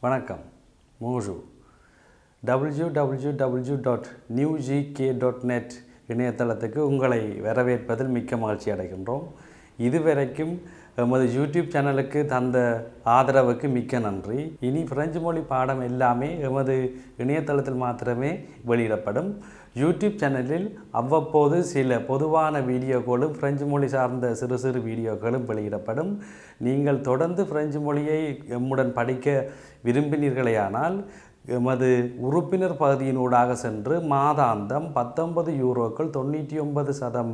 வணக்கம் Moju. W W W dot new GK dot net இணையதளத்துக்கு உங்களை வரவேற்பதில் மிக்க மகிழ்ச்சி அடைகின்றோம். இதுவரைக்கும் எமது யூடியூப் சேனலுக்கு தந்த ஆதரவுக்கு மிக்க நன்றி. இனி பிரெஞ்சு மொழி பாடம் எல்லாமே எமது இணையதளத்தில் மாத்திரமே வெளியிடப்படும். யூடியூப் சேனலில் அவ்வப்போது சில பொதுவான வீடியோக்களும் பிரெஞ்சு மொழி சார்ந்த சிறு சிறு வீடியோக்களும் வெளியிடப்படும். நீங்கள் தொடர்ந்து பிரெஞ்சு மொழியை எம்முடன் படிக்க விரும்பினீர்களேயானால் எமது உறுப்பினர் பகுதியினூடாக சென்று மாதாந்தம் பத்தொன்பது யூரோக்கள் தொண்ணூற்றி ஒன்பது சதம்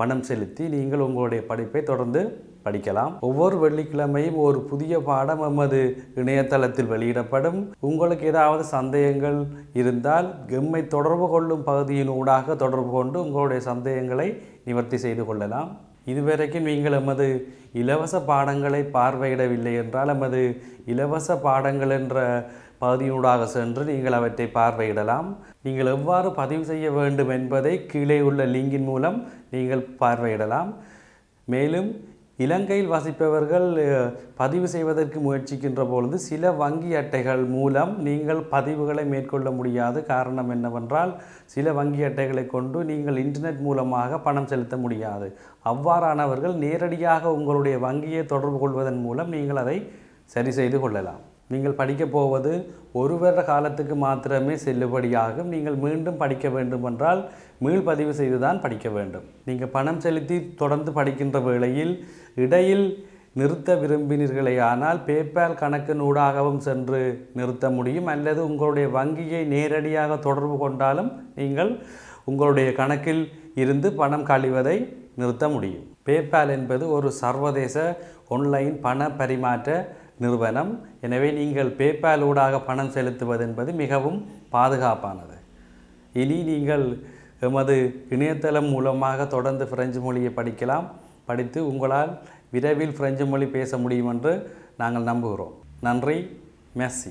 பணம் செலுத்தி நீங்கள் உங்களுடைய படிப்பை தொடர்ந்து படிக்கலாம். ஒவ்வொரு வெள்ளிக்கிழமையும் ஒரு புதிய பாடம் எமது இணையதளத்தில் வெளியிடப்படும். உங்களுக்கு ஏதாவது சந்தேகங்கள் இருந்தால் எம்மை தொடர்பு கொள்ளும் பகுதியின் ஊடாக தொடர்பு கொண்டு உங்களுடைய சந்தேகங்களை நிவர்த்தி செய்து கொள்ளலாம். இதுவரைக்கும் நீங்கள் எமது இலவச பாடங்களை பார்வையிடவில்லை என்றால் எமது இலவச பாடங்கள் என்ற பகுதியூடாக சென்று நீங்கள் அவற்றை பார்வையிடலாம். நீங்கள் எவ்வாறு பதிவு செய்ய வேண்டும் என்பதை கீழே உள்ள லிங்கின் மூலம் நீங்கள் பார்வையிடலாம். மேலும் இலங்கையில் வசிப்பவர்கள் பதிவு செய்வதற்கு முயற்சிக்கின்ற பொழுது சில வங்கி அட்டைகள் மூலம் நீங்கள் பதிவுகளை மேற்கொள்ள முடியாது. காரணம் என்னவென்றால் சில வங்கி அட்டைகளை கொண்டு நீங்கள் இன்டர்நெட் மூலமாக பணம் செலுத்த முடியாது. அவ்வாறானவர்கள் நேரடியாக உங்களுடைய வங்கியை தொடர்பு கொள்வதன் மூலம் நீங்கள் அதை சரி செய்து கொள்ளலாம். நீங்கள் படிக்கப் போவது ஒரு வருட காலத்துக்கு மாத்திரமே செல்லுபடியாகும். நீங்கள் மீண்டும் படிக்க வேண்டும் என்றால் மீள்பதிவு செய்து தான் படிக்க வேண்டும். நீங்கள் பணம் செலுத்தி தொடர்ந்து படிக்கின்ற வேளையில் இடையில் நிறுத்த விரும்பினீர்களேயானால் பேபால் கணக்கினூடாகவும் சென்று நிறுத்த முடியும். அல்லது உங்களுடைய வங்கியை நேரடியாக தொடர்பு கொண்டாலும் நீங்கள் உங்களுடைய கணக்கில் இருந்து பணம் கழிவதை நிறுத்த முடியும். பேபால் என்பது ஒரு சர்வதேச ஆன்லைன் பண பரிமாற்ற நிறுவனம். எனவே நீங்கள் பேபால் ஊடாக பணம் செலுத்துவது என்பது மிகவும் பாதுகாப்பானது. இனி நீங்கள் எமது இணையதளம் மூலமாக தொடர்ந்து பிரெஞ்சு மொழியை படிக்கலாம். படித்து உங்களால் விரைவில் பிரெஞ்சு மொழி பேச முடியும் என்று நாங்கள் நம்புகிறோம். நன்றி. மெஸ்ஸி